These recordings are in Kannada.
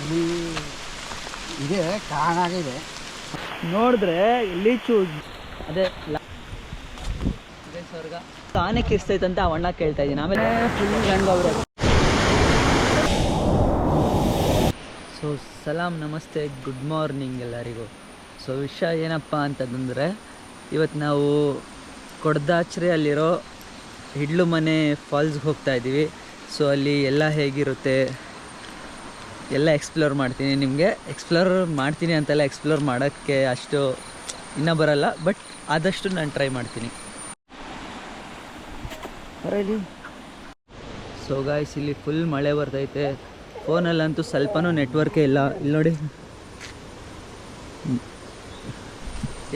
ಇಲ್ಲಿ ಇದೆ ಕಾಣಾಗಿದೆ ನೋಡಿದ್ರೆ ಲೀಚು ಅದೇ ಲ- ಅದೇ ಸ್ವರ್ಗ ಆನೆ ಕಿರ್ತೈತಂತ ಆ ಅಣ್ಣ ಕೇಳ್ತಾ ಇದ್ದೀನಿ. ಆಮೇಲೆ ಫುಲ್ ಗಂಗವ್ರೆ ಸೊ ಸಲಾಂ ನಮಸ್ತೆ. ಗುಡ್ ಮಾರ್ನಿಂಗ್ ಎಲ್ಲರಿಗೂ. ಸೊ ವಿಷಯ ಏನಪ್ಪ ಅಂತಂದರೆ ಇವತ್ತು ನಾವು ಕೊಡ್ದಾಚ್ರೆ ಅಲ್ಲಿರೋ ಹಿಡ್ಲು ಮನೆ ಫಾಲ್ಸ್ಗೆ ಹೋಗ್ತಾ ಇದ್ದೀವಿ ಸೊ ಅಲ್ಲಿ ಎಲ್ಲ ಹೇಗಿರುತ್ತೆ? ಎಲ್ಲ ಎಕ್ಸ್ಪ್ಲೋರ್ ಮಾಡ್ತೀನಿ. ನಿಮಗೆ ಎಕ್ಸ್ಪ್ಲೋರ್ ಮಾಡ್ತೀನಿ ಅಂತೆಲ್ಲ ಎಕ್ಸ್ಪ್ಲೋರ್ ಮಾಡೋಕ್ಕೆ ಅಷ್ಟು ಇನ್ನೂ ಬರಲ್ಲ ಬಟ್ ಆದಷ್ಟು ನಾನು ಟ್ರೈ ಮಾಡ್ತೀನಿ. ಸೊ ಗಾಯ್ಸ್ ಇಲ್ಲಿ ಫುಲ್ ಮಳೆ ಬರ್ತೈತೆ. ಫೋನಲ್ಲಂತೂ ಸ್ವಲ್ಪನೂ ನೆಟ್ವರ್ಕೇ ಇಲ್ಲ. ಇಲ್ಲಿ ನೋಡಿ.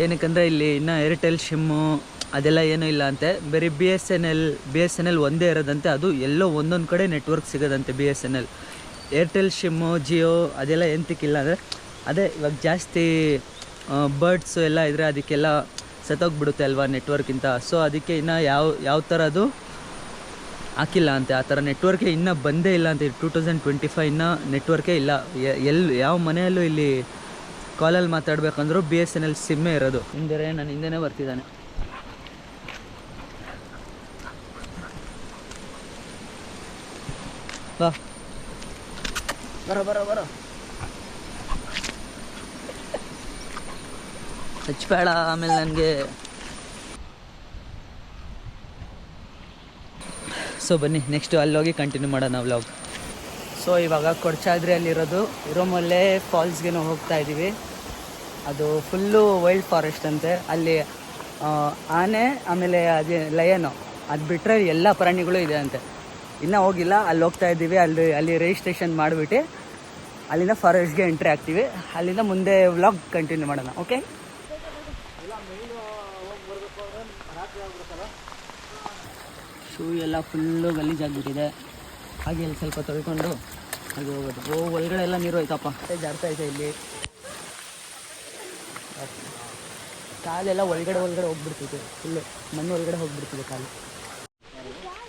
ಏನಕ್ಕಂದರೆ ಇಲ್ಲಿ ಇನ್ನು ಏರ್ಟೆಲ್ ಶಿಮ್ಮು ಅದೆಲ್ಲ ಏನೂ ಇಲ್ಲ ಅಂತೆ. ಬರೀ B S N L B S N L ಒಂದೇ ಇರೋದಂತೆ. ಅದು ಎಲ್ಲೋ ಒಂದೊಂದು ಕಡೆ network ಸಿಗೋದಂತೆ B S N L Airtel sim Jio ಅದೆಲ್ಲ ಎಂತಕ್ಕಿಲ್ಲ ಅಂದರೆ, ಅದೇ ಇವಾಗ ಜಾಸ್ತಿ ಬರ್ಡ್ಸು ಎಲ್ಲ ಇದ್ದರೆ ಅದಕ್ಕೆಲ್ಲ ಸತ್ತೋಗ್ಬಿಡುತ್ತೆ ಅಲ್ವಾ ನೆಟ್ವರ್ಕಿಂತ ಸೊ ಅದಕ್ಕೆ ಇನ್ನು ಯಾವ ಯಾವ ಥರ ಅದು ಹಾಕಿಲ್ಲ ಅಂತೆ. ಆ ಥರ ನೆಟ್ವರ್ಕೇ ಇನ್ನೂ ಬಂದೇ ಇಲ್ಲ ಅಂತ. ಟೂ ತೌಸಂಡ್ ಟ್ವೆಂಟಿ ಫೈವ್ ಇನ್ನೂ ನೆಟ್ವರ್ಕೇ ಇಲ್ಲ. ಎಲ್ಲಿ ಯಾವ ಮನೆಯಲ್ಲೂ ಇಲ್ಲಿ ಕಾಲಲ್ಲಿ ಮಾತಾಡಬೇಕಂದ್ರೂ ಬಿ ಎಸ್ ಎನ್ ಎಲ್ ಸಿಮ್ಮೇ ಇರೋದು. ಹಿಂದೆ ನಾನು ಹಿಂದೆನೇ ಬರ್ತಿದ್ದಾನೆ. ಬಾ. ಬರೋ ಬರೋ ಬರೋ. ಹಚ್ಬೇಡ ಆಮೇಲೆ ನನಗೆ. ಸೊ ಬನ್ನಿ ನೆಕ್ಸ್ಟು ಅಲ್ಲಿ ಹೋಗಿ ಕಂಟಿನ್ಯೂ ಮಾಡೋಣ ವ್ಲಾಗ್ ಸೊ ಇವಾಗ ಕೊಡ್ಚಾದ್ರಿ ಅಲ್ಲಿರೋದು ಫಾಲ್ಸ್ಗೆ ನಾವು ಹೋಗ್ತಾ ಇದ್ದೀವಿ ಅದು ಫುಲ್ಲು ವೈಲ್ಡ್ ಫಾರೆಸ್ಟ್ ಅಂತೆ. ಅಲ್ಲಿ ಆನೆ, ಆಮೇಲೆ ಅದೇ ಲಯನು ಅದು ಬಿಟ್ಟರೆ ಎಲ್ಲ ಪ್ರಾಣಿಗಳು ಇದೆ ಅಂತೆ. ಇನ್ನೂ ಹೋಗಿಲ್ಲ ಅಲ್ಲಿ ಹೋಗ್ತಾ ಇದ್ದೀವಿ ಅಲ್ಲಿ ಅಲ್ಲಿ ರಿಜಿಸ್ಟ್ರೇಷನ್ ಮಾಡಿಬಿಟ್ಟು ಅಲ್ಲಿಂದ ಫಾರೆಸ್ಟ್ಗೆ ಎಂಟ್ರಿ ಆಗ್ತೀವಿ. ಅಲ್ಲಿಂದ ಮುಂದೆ ವ್ಲಾಗ್ ಕಂಟಿನ್ಯೂ ಮಾಡೋಣ, ಓಕೆ? ಶೂ ಎಲ್ಲ ಫುಲ್ಲು ಗಲೀಜಾಗ್ಬಿಟ್ಟಿದೆ. ಹಾಗೆ ಇಲ್ಲಿ ಸ್ವಲ್ಪ ತೊಳ್ಕೊಂಡು ಹಾಗೆ ಹೋಗೋದು. ಓ ಒಳಗಡೆ ಎಲ್ಲ ನೀರು ಹೋಯ್ತಪ್ಪ. ಜಾಸ್ತಿ ಇದೆ ಇಲ್ಲಿ. ಕಾಲೆಲ್ಲ ಒಳಗಡೆ ಒಳಗಡೆ ಹೋಗ್ಬಿಡ್ತಿದೆ. ಫುಲ್ಲು ಮಣ್ಣು ಒಳಗಡೆ ಹೋಗ್ಬಿಡ್ತಿದೆ ಕಾಲು.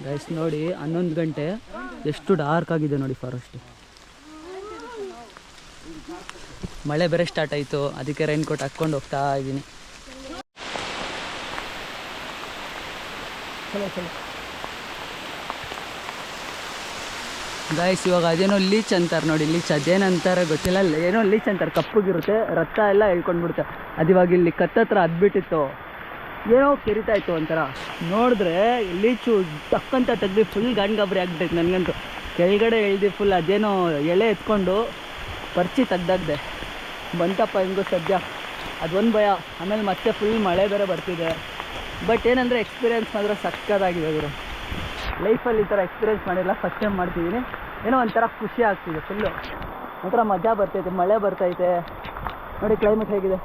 ಗೈಸ್ ನೋಡಿ, ಹನ್ನೊಂದು ಗಂಟೆ. ಎಷ್ಟು ಡಾರ್ಕ್ ಆಗಿದೆ ನೋಡಿ ಫಾರೆಸ್ಟ್ ಮಳೆ ಬೇರೆ ಸ್ಟಾರ್ಟ್ ಆಯಿತು. ಅದಕ್ಕೆ ರೈನ್ ಕೋಟ್ ಹಾಕ್ಕೊಂಡು ಹೋಗ್ತಾ ಇದ್ದೀನಿ. ಗಾಯ್ಸ್ ಇವಾಗ ಅದೇನೋ ಲೀಚ್ ಅಂತಾರೆ ನೋಡಿ ಲೀಚ್ ಅದೇನಂತಾರೆ ಗೊತ್ತಿಲ್ಲ. ಏನೋ ಲೀಚ್ ಅಂತಾರೆ, ಕಪ್ಪಗಿರುತ್ತೆ, ರಕ್ತ ಎಲ್ಲ ಹೇಳ್ಕೊಂಡ್ಬಿಡುತ್ತೆ. ಅದು ಇವಾಗ ಇಲ್ಲಿ ಕತ್ತತ್ರ ಅದ್ಬಿಟ್ಟಿತ್ತು. ಏನೋ ಕೆರಿತಾ ಇತ್ತು ಒಂಥರ. ನೋಡಿದ್ರೆ ಲೀಚು ತಕ್ಕಂತ ತೆಗ್ದು ಫುಲ್ ಗಾಂಡ್ಗಾಬ್ರಿ ಆಗ್ಬಿಟ್ಟೈತೆ ನನಗಂತೂ. ಕೆಳಗಡೆ ಎಳ್ದು ಫುಲ್ ಅದೇನೋ ಎಳೆ ಎತ್ಕೊಂಡು ಪರ್ಚಿ ತೆಗ್ದಾಗ್ದೆ. ಬಂತಪ್ಪ ಹೆಂಗೋ ಸದ್ಯ. ಅದೊಂದು ಭಯ. ಆಮೇಲೆ ಮತ್ತೆ ಫುಲ್ ಮಳೆ ಬೇರೆ ಬರ್ತಿದೆ. ಬಟ್ ಏನಂದರೆ ಎಕ್ಸ್ಪೀರಿಯೆನ್ಸ್ ಮಾತ್ರ ಸಕ್ಕತ್ತಾಗಿದೆ ಗುರು. ಲೈಫಲ್ಲಿ ಈ ಥರ ಎಕ್ಸ್ಪೀರಿಯೆನ್ಸ್ ಮಾಡಿಲ್ಲ ಫಸ್ಟ್ ಟೈಮ್ ಮಾಡ್ತಿದ್ದೀನಿ ಏನೋ ಒಂಥರ ಖುಷಿ ಆಗ್ತಿದೆ ಫುಲ್ಲು ಒಂಥರ ಮಜಾ ಬರ್ತೈತೆ, ಮಳೆ ಬರ್ತೈತೆ. ನೋಡಿ ಕ್ಲೈಮೇಟ್ ಹೇಗಿದೆ.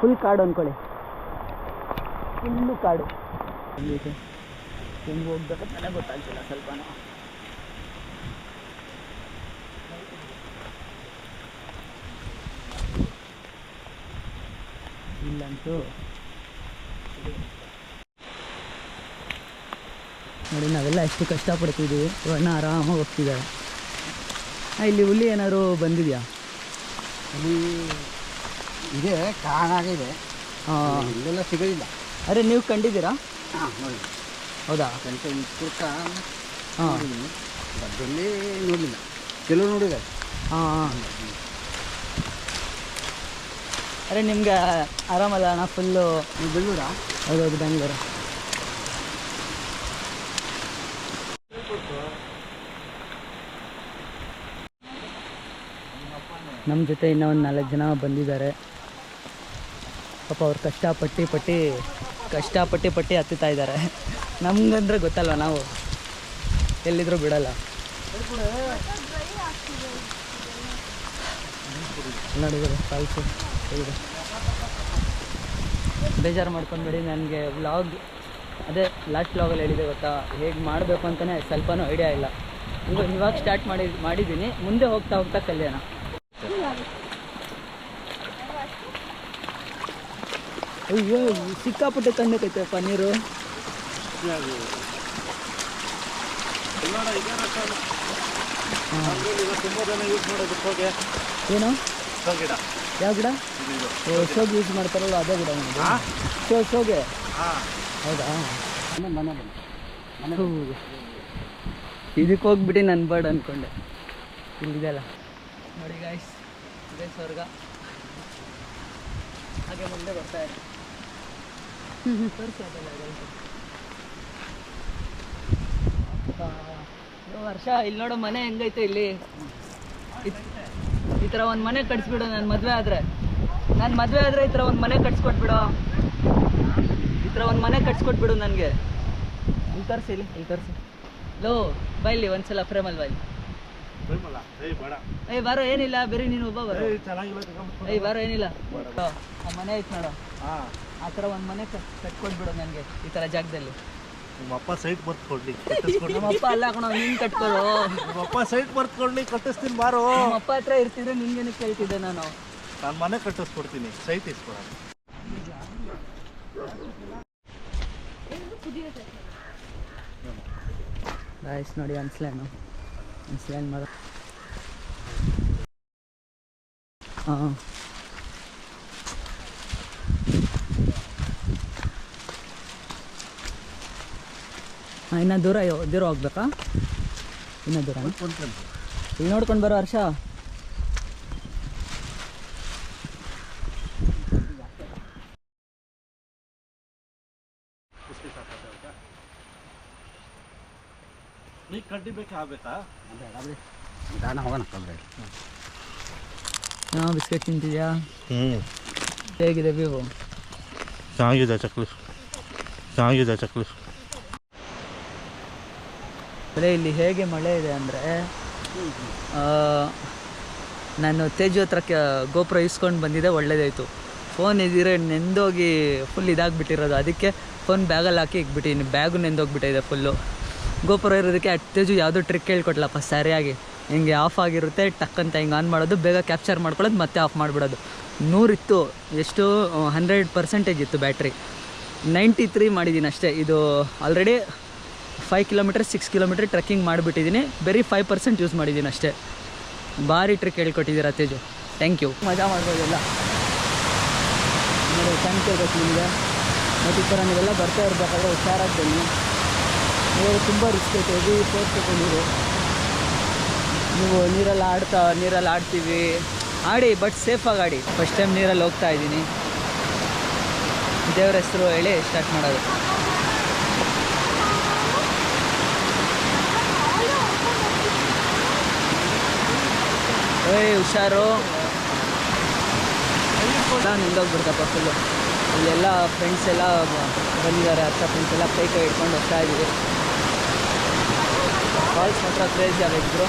ಫುಲ್ ಕಾಡು ಅಂದ್ಕೊಳ್ಳಿ ಫುಲ್ಲು ಕಾಡು. ಹೆಂಗೆ ಹೋಗ್ಬೇಕು ನನಗೆ ಗೊತ್ತಾಗ್ತಿಲ್ಲ ಸ್ವಲ್ಪನೂ ಇಲ್ಲಂತೂ ನೋಡಿ ನಾವೆಲ್ಲ ಎಷ್ಟು ಕಷ್ಟಪಡ್ತಿದ್ದೀವಿ. ಅಣ್ಣ ಆರಾಮಾಗಿ ಹೋಗ್ತಿದ್ದಾರೆ. ಹಾಂ ಇಲ್ಲಿ ಹುಲಿ ಏನಾದ್ರು ಬಂದಿದೆಯಾ? ಹುಲಿ ಇದೆ ಕಾಣಾಗಿದೆ. ಹಾಂ. ಇಲ್ಲೆಲ್ಲ ಸಿಗೋದಿಲ್ಲ. ಅರೆ ನೀವು ಕಂಡಿದ್ದೀರಾ? ಹಾಂ ನೋಡಿ. ಹೌದಾ? ಗಂಟೆ ಕುರ್ಕ ಹಾಂ. ನೋಡಿಲ್ಲ. ಕೆಲವು ನೋಡಿದ್ದಾರೆ. ಹಾಂ ಹಾಂ. ಅರೆ ನಿಮಗೆ ಆರಾಮಲ್ಲ ಅಣ್ಣ? ಫುಲ್ಲು ಹೌದು ಹೌದೌದು ಬೆಂಗಳೂರು. ನಮ್ಮ ಜೊತೆ ಇನ್ನೂ ಒಂದು ನಾಲ್ಕು ಜನ ಬಂದಿದ್ದಾರೆ. ಪಾಪ ಅವ್ರು ಕಷ್ಟಪಟ್ಟು ಪಟ್ಟಿ ಕಷ್ಟಪಟ್ಟು ಪಟ್ಟಿ ಹತ್ತುತ್ತಾ ಇದ್ದಾರೆ. ನಮಗಂದ್ರೆ ಗೊತ್ತಲ್ವ ನಾವು? ಎಲ್ಲಿದ್ರು ಬಿಡಲ್ಲ. ನೋಡಿದ್ರು ಫಾಲ್ಸು ಹೇಗಿದೆ? ಬೇಜಾರು ಮಾಡ್ಕೊಂಡ್ಬೇಡಿ ನನಗೆ ವ್ಲಾಗ್ ಅದೇ ಲಾಸ್ಟ್ ವ್ಲಾಗಲ್ಲಿ ಹೇಳಿದೆ ಗೊತ್ತಾ ಹೇಗೆ ಮಾಡಬೇಕು ಅಂತಲೇ ಸ್ವಲ್ಪನೂ ಐಡಿಯಾ ಇಲ್ಲ. ಇವಾಗ ಇವಾಗ ಸ್ಟಾರ್ಟ್ ಮಾಡಿ ಮಾಡಿದ್ದೀನಿ ಮುಂದೆ ಹೋಗ್ತಾ ಹೋಗ್ತಾ ಕಲಿಯೋಣ. ಅಯ್ಯೋ ಸಿಕ್ಕಾಪಟ್ಟೆ ತಂದೈತೆ ನೀರು. ಅದ್ರಲ್ಲಿ ಈಗ ತುಂಬ ಜನ ಯೂಸ್ ಮಾಡೋದು ಹೋಗಿ ಏನು? ಯಾವ ಗಿಡ? ಶೋಗೆ ಯೂಸ್ ಮಾಡ್ತಾರಲ್ಲ ಅದೇ ಗಿಡ ಹಾ? ಶೋ ಶೋಗೆ? ಹಾಂ ಹೌದಾ? ಮನೆ ಮನೆ ಇದಕ್ಕೆ ಹೋಗ್ಬಿಟ್ಟು ನನ್ನ ಬರ್ಡ್ ಅನ್ಕೊಂಡೆ. ಇಲ್ಲಿದೆಲ್ಲ ನೋಡಿ ಗಾಯ್ಸ್ ಇದೇ ಸ್ವರ್ಗ. ಹಾಗೆ ಮುಂದೆ ಬರ್ತಾ ಇದೆ. ವರ್ಷ ಇಲ್ಲಿ ನೋಡೋ ಮನೆ ಹೆಂಗೈತೆ ಇಲ್ಲಿ. ಥರ ಒಂದು ಮನೆ ಕಟ್ಸ್ಬಿಡು ನಾನು ಮದುವೆ ಆದರೆ. ನಾನು ಮದುವೆ ಆದರೆ ಈ ಥರ ಒಂದು ಮನೆ ಕಟ್ಸ್ಕೊಟ್ಬಿಡು. ಈ ಥರ ಒಂದು ಮನೆ ಕಟ್ಸ್ಕೊಟ್ಬಿಡು ನನಗೆ. ಇಲ್ಲಿ ತರಿಸಿ ಇಲ್ಲಿ ಇಲ್ಲಿ ತರಿಸಿ. ಲೋ ಬೈಲಿ ಒಂದ್ಸಲ ಫ್ರೇಮಲ್ಲಿ ಬೈಲಿ ಏಯ್ ಬರೋ ಏನಿಲ್ಲ ಬೇರೆ ನೀನು ಒಬ್ಬ ಬರೋ. ಏಯ್ ಬರೋ ಏನಿಲ್ಲ. ಆ ಮನೆ ಐತೆ ನೋಡು. ಹಾಂ. ಆ ಥರ ಒಂದು ಮನೆ ಕಟ್ ಕಟ್ಕೊಟ್ಬಿಡು ನನಗೆ ಈ ಥರ ಜಾಗದಲ್ಲಿ. ನಿಮ್ಮ ಅಪ್ಪ ಸೈಟ್ ಬರ್ತ್ ಕೊಡ್ಲಿ ಕಟ್ಟಿಸ್ಕೊಡ್ಲಿ ನಮ್ಮ ಅಪ್ಪ ಅಲ್ಲ ಕಣೋ ನೀನು ಕಟ್ಕೊಡು. ನಿಮ್ಮ ಅಪ್ಪ ಸೈಟ್ ಬರ್ತ್ ಕೊಡ್ಲಿ ಕಟ್ಟಿಸ್ತೀನಿ ಬಾರೋ ನಮ್ಮ ಅಪ್ಪ ಹತ್ರ ಇರ್ತಿದ್ರೆ ನಿನ್ಗೇನೆ ಕೇಳ್ತಿದ್ದೆ ನಾನು. ನಾನು ಮನೆ ಕಟ್ಟಿಸ್ಕೊಡ್ತೀನಿ ಸೈಟ್ ಇಸ್ಕೊಡೋಣ ಗಾಯ್ಸ್ ನೋಡಿ ಅನ್ಸ್ಲೇನು. ಅನ್ಸ್ಲೇನ್ ಮರ ಹಾಂ. ಇನ್ನೂ ದೂರ ದೂರ ಹೋಗ್ಬೇಕಾ? ಇನ್ನೂ ದೂರ ಈಗ ನೋಡ್ಕೊಂಡು ಬರೋ ಹರ್ಷ. ಹಾಂ ಬಿಸ್ಕೆಟ್ ತಿಂತಿದ್ಯಾ? ಹ್ಞೂ ಹೇಗಿದೆ ವ್ಯೂ ಚೆನ್ನಾಗಿದೆ ಚಕ್ಲಿ. ಚೆನ್ನಾಗಿದೆ ಚಕ್ಲಿ. ಅಂದರೆ ಇಲ್ಲಿ ಹೇಗೆ ಮಳೆ ಇದೆ ಅಂದರೆ ನಾನು ತೇಜು ಹತ್ರ ಗೋಪುರ ಇಸ್ಕೊಂಡು ಬಂದಿದ್ದೆ, ಒಳ್ಳೇದಾಯಿತು. ಫೋನ್ ಇದ್ದಿದ್ರೆ ನೆಂದೋಗಿ ಫುಲ್ ಇದಾಗ್ಬಿಟ್ಟಿರೋದು. ಅದಕ್ಕೆ ಫೋನ್ ಬ್ಯಾಗಲ್ಲಿ ಹಾಕಿ ಇಕ್ಬಿಟ್ಟಿನಿ ಬ್ಯಾಗು ನೆಂದೋಗ್ಬಿಟ್ಟಿದೆ ಫುಲ್ಲು ಗೋಪುರ ಇರೋದಕ್ಕೆ ಅಟ್ ತೇಜು ಯಾವುದೋ ಟ್ರಿಕ್ ಹೇಳ್ಕೊಟ್ಲಪ್ಪ, ಸರಿಯಾಗಿ. ಹಿಂಗೆ ಆಫ್ ಆಗಿರುತ್ತೆ ಟಕ್ ಅಂತ ಹಿಂಗೆ ಆನ್ ಮಾಡೋದು, ಬೇಗ ಕ್ಯಾಪ್ಚರ್ ಮಾಡ್ಕೊಳ್ಳೋದು, ಮತ್ತೆ ಆಫ್ ಮಾಡಿಬಿಡೋದು. ನೂರಿತ್ತು ಎಷ್ಟು ಹಂಡ್ರೆಡ್ ಪರ್ಸೆಂಟೇಜ್ ಇತ್ತು ಬ್ಯಾಟ್ರಿ ನೈಂಟಿ ತ್ರೀ ಮಾಡಿದ್ದೀನಿ ಅಷ್ಟೇ ಇದು already five kilometre six kilometre trekking ಮಾಡಿಬಿಟ್ಟಿದ್ದೀನಿ ಬರೀ ಫೈವ್ ಪರ್ಸೆಂಟ್ ಯೂಸ್ ಮಾಡಿದ್ದೀನಿ ಅಷ್ಟೇ. ಭಾರಿ ಟ್ರಿಕ್ ಹೇಳ್ಕೊಟ್ಟಿದ್ದೀರಾ ತೇಜು. ಥ್ಯಾಂಕ್ ಯು ಮಜಾ ಮಾಡ್ಬೋದೆಲ್ಲ? ನೋಡಿ ಥ್ಯಾಂಕ್ ಯು ಬೇಕು ನಿಮಗೆ. ಮತ್ತು ಈ ಥರ ನೀವೆಲ್ಲ ಬರ್ತಾ ಇರಬೇಕಾದ್ರೆ ಹುಷಾರಾಗಿ ಬನ್ನಿ ನೀವು ತುಂಬ ರಿಸ್ಕ್ ಐತೆ. ತೋರಿಸ್ಬೇಕು ನೀರು ನೀವು. ನೀರಲ್ಲಿ ಆಡ್ತಾ, ನೀರಲ್ಲಿ ಆಡ್ತೀವಿ. ಆಡಿ ಬಟ್ ಸೇಫಾಗಿ ಆಡಿ. ಫಸ್ಟ್ ಟೈಮ್ ನೀರಲ್ಲಿ ಹೋಗ್ತಾ ಇದ್ದೀನಿ. ದೇವ್ರ ಹೆಸರು ಹೇಳಿ ಸ್ಟಾರ್ಟ್ ಮಾಡೋದು. ಏಯ್, ಹುಷಾರು. ಎಲ್ಲ ನಿಂದೋಗ್ಬಿಡ್ತಪ್ಪ ಫುಲ್ಲು ಇಲ್ಲೆಲ್ಲ ಫ್ರೆಂಡ್ಸ್ ಎಲ್ಲ ಬಂದಿದ್ದಾರೆ ಹತ್ತ ಫ್ರೆಂಡ್ಸ್ ಎಲ್ಲ ಕೈ ಕೈ ಹಿಡ್ಕೊಂಡು ಹೋಗ್ತಾ ಇದ್ದೀವಿ. ಫಾಲ್ಸ್ ಮಾತ್ರ ಕ್ರೇಜಿ ಆಗಿದ್ರು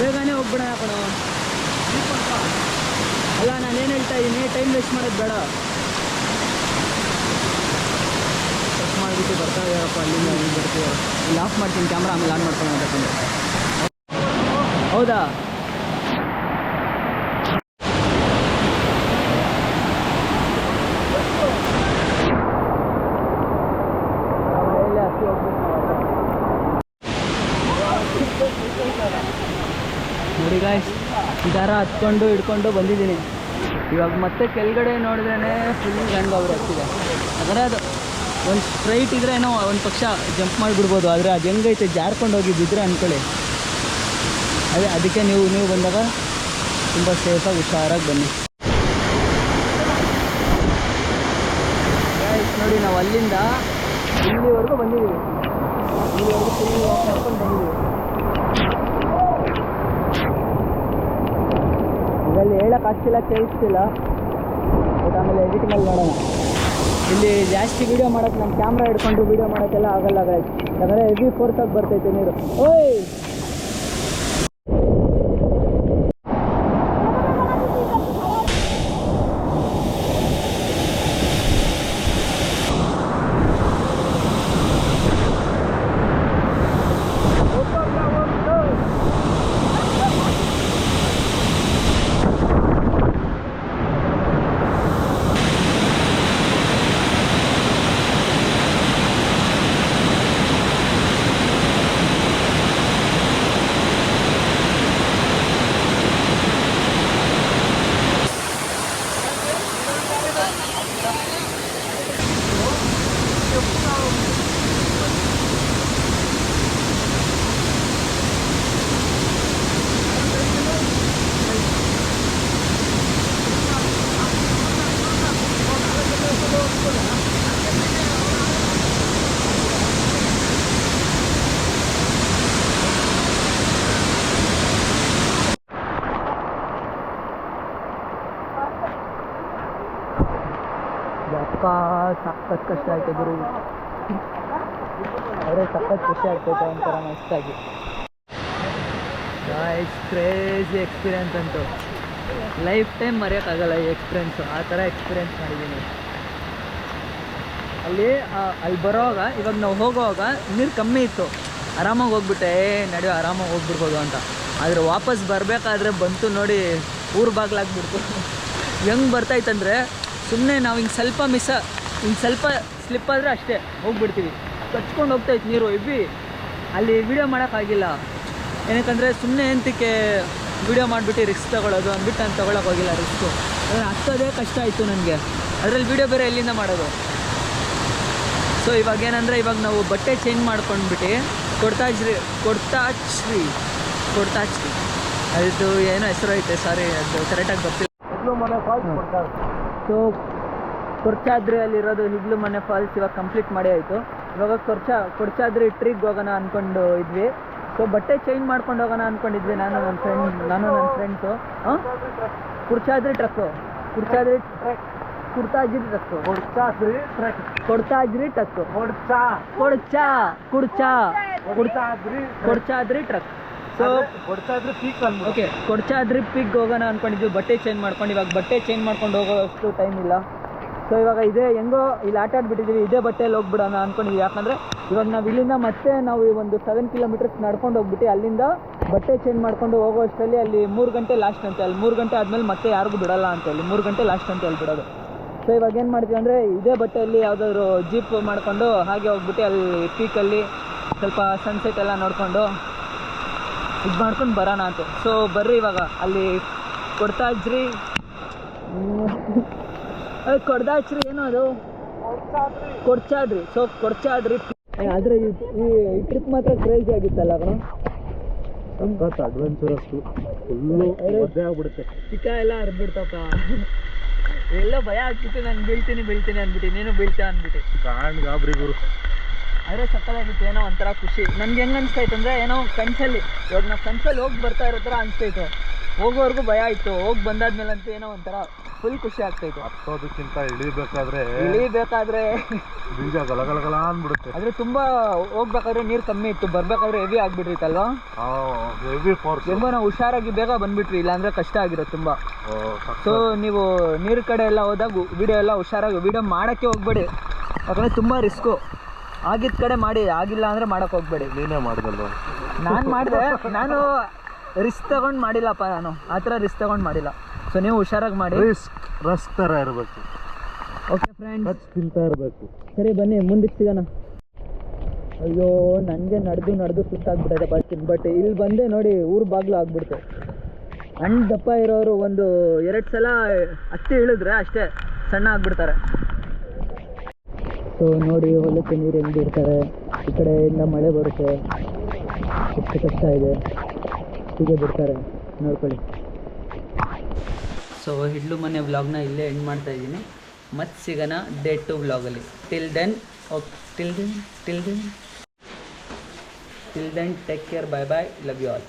ಬೇಗನೆ ಹೋಗ್ಬಿಡೋಣ ಕಣೋ. ಅಲ್ಲ ಏನು ಹೇಳ್ತಾ ಇದ್ದೀನಿ ಟೈಮ್ ವೇಸ್ಟ್ ಮಾಡೋದು ಬೇಡ. ಚೆಕ್ ಮಾಡಿಬಿಟ್ಟು ಬರ್ತಾ ಇದ್ದಾರಪ್ಪ, ಅಲ್ಲಿಂದ ಅಲ್ಲಿ ಬರ್ತೀವಿ ಇಲ್ಲಿ ಆಫ್ ಮಾಡ್ತೀನಿ ಕ್ಯಾಮ್ರಾ ಆಮೇಲೆ ಆನ್ ಹೋಗ್ಬೇಕಂದ್ರೆ ಹೌದಾ ಮೇಲೆ ಹತ್ತಿ ಹೋಗ್ಬೇಕು ನೋಡಿ ಗಾಯ್ಸ್ ಈ ಥರ ಹತ್ಕೊಂಡು ಹಿಡ್ಕೊಂಡು ಬಂದಿದ್ದೀನಿ. ಇವಾಗ ಮತ್ತೆ ಕೆಳಗಡೆ ನೋಡಿದ್ರೇ ಫುಲ್ ಗಂಡು ಅವ್ರು ಹತ್ತಿದೆ. ಆದರೆ ಅದು ಒಂದು ಸ್ಟ್ರೈಟ್ ಇದ್ರೆ ಏನೋ ಒಂದು ಪಕ್ಷ ಜಂಪ್ ಮಾಡಿಬಿಡ್ಬೋದು. ಆದರೆ ಅದು ಹೆಂಗೈತೆ ಜಾರ್ಕೊಂಡು ಹೋಗಿ ಬಿದ್ದರೆ ಅಂದ್ಕೊಳ್ಳಿ ಅದೇ ಅದಕ್ಕೆ ನೀವು ನೀವು ಬಂದಾಗ ತುಂಬ ಸೇಫಾಗಿ ಹುಷಾರಾಗಿ ಬನ್ನಿ. ನೋಡಿ, ನಾವು ಅಲ್ಲಿಂದ ಇಲ್ಲಿವರೆಗೂ ಬಂದಿದ್ದೀವಿ. ಇಲ್ಲಿವರೆಗೂ ಫುಲ್ ಬಂದಿದ್ದೀವಿ. ಇದರಲ್ಲಿ ಹೇಳಕ್ ಆಗ್ತಿಲ್ಲ, ಕೇಳಿಸ್ತಿಲ್ಲ. ಬಟ್ ಆಮೇಲೆ ಎಡಿಟಿಂಗಲ್ಲಿ ಮಾಡೋಣ ಇಲ್ಲಿ ಜಾಸ್ತಿ ವಿಡಿಯೋ ಮಾಡೋಕೆ ನಮ್ಮ ಕ್ಯಾಮ್ರಾ ಹಿಡ್ಕೊಂಡು ವಿಡಿಯೋ ಮಾಡೋಕ್ಕೆಲ್ಲ ಆಗಲ್ಲ ಯಾಕಂದರೆ ಫೋರ್ಸ್ ಆಗಿ ಬರ್ತೈತೆ ನೀರು. ಓಯ್! ಕಷ್ಟ ಆಯ್ತು ಗುರು. ಅವರೇ ಸಖತ್ ಖುಷಿ ಆಗ್ತೈತೆ ಒಂಥರ ಮಸ್ತಾಗಿ. ಕ್ರೇಜಿ ಎಕ್ಸ್ಪೀರಿಯನ್ಸ್ ಅಂತೂ. ಲೈಫ್ ಟೈಮ್ ಮರೆಯೋಕ್ಕಾಗಲ್ಲ ಈ ಎಕ್ಸ್ಪೀರಿಯನ್ಸ್ ಆ ಥರ ಎಕ್ಸ್ಪೀರಿಯನ್ಸ್ ಮಾಡಿದ್ದೀನಿ. ಅಲ್ಲಿ ಅಲ್ಲಿ ಬರೋವಾಗ, ಇವಾಗ ನಾವು ಹೋಗೋವಾಗ ನೀರು ಕಮ್ಮಿ ಇತ್ತು. ಆರಾಮಾಗಿ ಹೋಗ್ಬಿಟ್ಟೆ. ಏ, ನಡೆಯೋ, ಆರಾಮಾಗಿ ಹೋಗ್ಬಿಡ್ಬೋದು ಅಂತ. ಆದರೆ ವಾಪಸ್ ಬರಬೇಕಾದ್ರೆ ಬಂತು ನೋಡಿ ಊರು ಬಾಗ್ಲಾಗ್ಬಿಡ್ತು. ಹೆಂಗೆ ಬರ್ತಾಯ್ತಂದರೆ ಸುಮ್ಮನೆ ನಾವು ಹಿಂಗೆ ಸ್ವಲ್ಪ ಮಿಸ್ ಹಿಂಗೆ ಸ್ವಲ್ಪ ಸ್ಲಿಪ್ ಆದರೆ ಅಷ್ಟೇ ಹೋಗ್ಬಿಡ್ತೀವಿ. ಕಚ್ಕೊಂಡು ಹೋಗ್ತಾಯಿತ್ತು ನೀರು ಇಬ್ಬಿ ಅಲ್ಲಿ ವಿಡಿಯೋ ಮಾಡೋಕ್ಕಾಗಿಲ್ಲ ಏನಕ್ಕಂದರೆ ಸುಮ್ಮನೆ ಎಂತಕ್ಕೆ ವಿಡಿಯೋ ಮಾಡಿಬಿಟ್ಟು ರಿಸ್ಕ್ ತೊಗೊಳೋದು ಅಂದ್ಬಿಟ್ಟು ನಾನು ತೊಗೊಳಕ್ಕೆ ಹೋಗಿಲ್ಲ ರಿಸ್ಕು ಅದನ್ನು ಹತ್ತೋದೇ ಕಷ್ಟ ಆಯಿತು ನನಗೆ. ಅದರಲ್ಲಿ ವಿಡಿಯೋ ಬೇರೆ ಎಲ್ಲಿಂದ ಮಾಡೋದು? ಸೊ ಇವಾಗ ಏನಂದರೆ ಇವಾಗ ನಾವು ಬಟ್ಟೆ ಚೇಂಜ್ ಮಾಡ್ಕೊಂಡ್ಬಿಟ್ಟು ಕೊಡ್ತಾಜ್ರಿ ಕೊಡ್ತಾಚ್ರಿ ಕೊಡ್ತಾಚ್ರಿ ಅದು ಏನೋ ಹೆಸರು ಐತೆ ಸಾರಿ ಅದು ಕರೆಕ್ಟಾಗಿ ಬರ್ತೀವಿ ಸೊ ಕೊರ್ಚಾದ್ರಿ ಅಲ್ಲಿರೋದು ಹಿಗ್ಲು ಮನೆ ಫಾಲ್ಸ್ ಇವಾಗ ಕಂಪ್ಲೀಟ್ ಮಾಡಿ ಆಯಿತು. ಇವಾಗ ಕೊರ್ಚ ಕೊರ್ಚಾದ್ರಿ ಟ್ರಿಗ್ ಹೋಗೋಣ ಅಂದ್ಕೊಂಡು ಇದ್ವಿ. ಸೊ ಬಟ್ಟೆ ಚೇಂಜ್ ಮಾಡ್ಕೊಂಡು ಹೋಗೋಣ ಅಂದ್ಕೊಂಡಿದ್ವಿ ನಾನು ನನ್ನ ಫ್ರೆಂಡ್ ನಾನು ನನ್ನ ಫ್ರೆಂಡ್ಸು ಹಾಂ? Kodachadri trek Kodachadri Kodachadri trek Kodachadri trek Kodachadri trek ಕೊಡ್ತಾ ಕೊಡ್ಚಾ ಕುಡ್ಚಾ Kodachadri Kodachadri trek so Kodachadri peak okay Kodachadri peak ಹೋಗೋಣ ಅಂದ್ಕೊಂಡಿದ್ವಿ ಬಟ್ಟೆ ಚೇಂಜ್ ಮಾಡ್ಕೊಂಡು ಇವಾಗ ಬಟ್ಟೆ ಚೇಂಜ್ ಮಾಡ್ಕೊಂಡು ಹೋಗೋಷ್ಟು ಟೈಮ್ ಇಲ್ಲ. ಸೊ ಇವಾಗ ಇದೇ ಹೆಂಗೋ ಇಲ್ಲಿ ಆಟ ಆಡ್ಬಿಟ್ಟಿದ್ದೀವಿ ಇದೇ ಬಟ್ಟೆಯಲ್ಲಿ ಹೋಗ್ಬಿಡೋಣ ಅಂದ್ಕೊಂಡಿದ್ವಿ ಯಾಕಂದರೆ ಇವಾಗ ನಾವು ಇಲ್ಲಿಂದ ಮತ್ತೆ ನಾವು ಈ ಒಂದು ಸೆವೆನ್ ಕಿಲೋಮೀಟರ್ಸ್ ನಡ್ಕೊಂಡು ಹೋಗ್ಬಿಟ್ಟು ಅಲ್ಲಿಂದ ಬಟ್ಟೆ ಚೇಂಜ್ ಮಾಡ್ಕೊಂಡು ಹೋಗೋ ಅಷ್ಟರಲ್ಲಿ ಅಲ್ಲಿ ಮೂರು ಗಂಟೆ ಲಾಸ್ಟ್ ಅಂತ ಅಲ್ಲಿ ಮೂರು ಗಂಟೆ ಆದಮೇಲೆ ಮತ್ತೆ ಯಾರಿಗೂ ಬಿಡಲ್ಲ ಅಂತ ಹೇಳಿ. ಮೂರು ಗಂಟೆ ಲಾಸ್ಟ್ ಅಂತ ಹೇಳಿ ಬಿಡೋದು ಸೊ ಇವಾಗ ಏನು ಮಾಡ್ತೀವಿ ಅಂದರೆ ಇದೇ ಬಟ್ಟೆಯಲ್ಲಿ ಯಾವುದಾದ್ರು ಜೀಪ್ ಮಾಡ್ಕೊಂಡು ಹಾಗೆ ಹೋಗ್ಬಿಟ್ಟು ಅಲ್ಲಿ ಪೀಕಲ್ಲಿ ಸ್ವಲ್ಪ ಸನ್ಸೆಟ್ ಎಲ್ಲ ನೋಡಿಕೊಂಡು ಇದು ಮಾಡ್ಕೊಂಡು ಬರೋಣ ಅಂತ. ಸೊ ಬರ್ರಿ ಇವಾಗ. ಅಲ್ಲಿ ಕೊಡ್ತಾಜ್ರಿ ಕೊಡ್ದಾಚ್ರಿ ಏನೋ ಅದು? ಕೊಡ್ಚಾಡ್ರಿ ಸೊ ಕೊಡ್ಚಾಡ್ರಿ ಆದ್ರೆ ಈ ಟ್ರಿಪ್ ಮಾತ್ರ ಕ್ರೇಜಿ ಆಗಿತ್ತಲ್ಲ ಕಣ ಸಖತ್ ಅಡ್ವೆಂಚರಸ್ ಫುಲ್ಲು ಮಜಾ ಆಗ್ಬಿಡುತ್ತೆ. ಚಿಕ್ಕ ಎಲ್ಲ ಹರಿದ್ಬಿಡ್ತಪ್ಪ. ಎಲ್ಲ ಭಯ ಆಗ್ತಿತ್ತು ನಾನು ಬೀಳ್ತೀನಿ ಬೀಳ್ತೀನಿ ಅಂದ್ಬಿಟ್ಟು ನೀನು ಬೀಳ್ತಾ ಅಂದ್ಬಿಟ್ಟು. ಗಾಂಡ್ ಗಾಬ್ರಿ ಗುರು. ಆದರೆ ಸಕ್ಕದಾಗಿತ್ತು ಏನೋ ಒಂಥರ ಖುಷಿ. ನನ್ಗೆ ಹೆಂಗೆ ಅನಿಸ್ತೈತೆ ಅಂದ್ರೆ ಏನೋ ಕನ್ಸಲ್ಲಿ ಇವಾಗ ನಾವು ಕನ್ಸಲ್ಲಿ ಹೋಗಿ ಬರ್ತಾ ಇರೋ ಥರ ಅನಿಸ್ತಾಯಿತ್ತು ಹೋಗೋವರೆಗೂ ಭಯ ಆಯಿತು. ಹೋಗಿ ಬಂದಾದ್ಮೇಲೆ ಅಂತ ಏನೋ ಒಂಥರ ಫುಲ್ ಖುಷಿ ಆಗ್ತಾಯಿತ್ತು ಹತ್ತೋದಕ್ಕಿಂತ ಇಳಿಬೇಕಾದ್ರೆ ಇಳಿಬೇಕಾದ್ರೆ. ಬೀಜ ಗಲಗಲಗಲ ಅಂದ್ಬಿಡುತ್ತೆ. ಆದರೆ ತುಂಬ ಹೋಗ್ಬೇಕಾದ್ರೆ ನೀರು ಕಮ್ಮಿ ಇತ್ತು. ಬರಬೇಕಾದ್ರೆ ಹೆವಿ ಆಗಿಬಿಟ್ಟಿತ್ತಲ್ವಾ ಹೆವಿ ಫೋರ್ಸ್ ಹೆಂಗೋ ನಾವು ಹುಷಾರಾಗಿ ಬೇಗ ಬಂದ್ಬಿಟ್ರಿ ಇಲ್ಲಾಂದರೆ ಕಷ್ಟ ಆಗಿರೋದು ತುಂಬ. ಸೊ ನೀವು ನೀರು ಕಡೆ ಎಲ್ಲ ಹೋದಾಗ ವಿಡಿಯೋ ಎಲ್ಲ ಹುಷಾರಾಗಿ ವಿಡಿಯೋ ಮಾಡೋಕ್ಕೆ ಹೋಗ್ಬೇಡಿ. ಯಾಕಂದರೆ ತುಂಬ ರಿಸ್ಕು ಆಗಿದ್ದ ಕಡೆ ಮಾಡಿ. ಆಗಿಲ್ಲ ಅಂದರೆ ಮಾಡೋಕ್ಕೆ ಹೋಗ್ಬೇಡಿ. ನೀನೇ ಮಾಡಿದಲ್ವ? ನಾನು ಮಾಡಿದೆ. ನಾನು ರಿಸ್ಕ್ ತಗೊಂಡು ಮಾಡಿಲ್ಲಪ್ಪ ನಾನು. ಆ ಥರ ರಿಸ್ಕ್ ತಗೊಂಡು ಮಾಡಿಲ್ಲ. ಸೊ ನೀವು ಹುಷಾರಾಗಿ ಮಾಡಿ. ರಿಸ್ಕ್ ರಸ್ಕ್ ಥರ ಇರಬೇಕು. ಓಕೆ ಫ್ರೆಂಡ್ಸ್ ತಿಂತಾ ಇರಬೇಕು. ಸರಿ ಬನ್ನಿ ಮುಂದಕ್ಕೆ ಸಿಗೋಣ. ಅಯ್ಯೋ ನನಗೆ ನಡೆದು ನಡೆದು ಸುಸ್ತಾಗ್ಬಿಟ್ಟಿದೆ ಬರ್ತೀನಿ ಬಟ್ ಇಲ್ಲಿ ಬಂದೆ ನೋಡಿ ಊರು ಬಾಗಿಲು ಆಗ್ಬಿಡ್ತು. ಹಣ್ಣು ದಪ್ಪ ಇರೋರು ಒಂದು ಎರಡು ಸಲ ಹತ್ತಿ ಇಳಿದ್ರೆ ಅಷ್ಟೇ ಸಣ್ಣ ಆಗ್ಬಿಡ್ತಾರೆ. ಸೊ ನೋಡಿ ಹೊಲಕ್ಕೆ ನೀರು ಹೆಂಗಿರ್ತಾರೆ ಈ ಕಡೆಯಿಂದ ಮಳೆ ಬರುತ್ತೆ. ಎಷ್ಟು ಕಷ್ಟ ಇದೆ. ಹೀಗೆ ಬಿಡ್ತಾರೆ ನೋಡ್ಕೊಳ್ಳಿ. ಸೊ ಹಿಡ್ಲು ಮನೆ ವ್ಲಾಗ್ನ ಇಲ್ಲೇ ಎಂಡ್ ಮಾಡ್ತಾ ಇದ್ದೀನಿ. ಮತ್ತೆ ಸಿಗೋಣ ಡೇ ಟು ವ್ಲಾಗಲ್ಲಿ till then okay till then till then till then take care bye bye love you all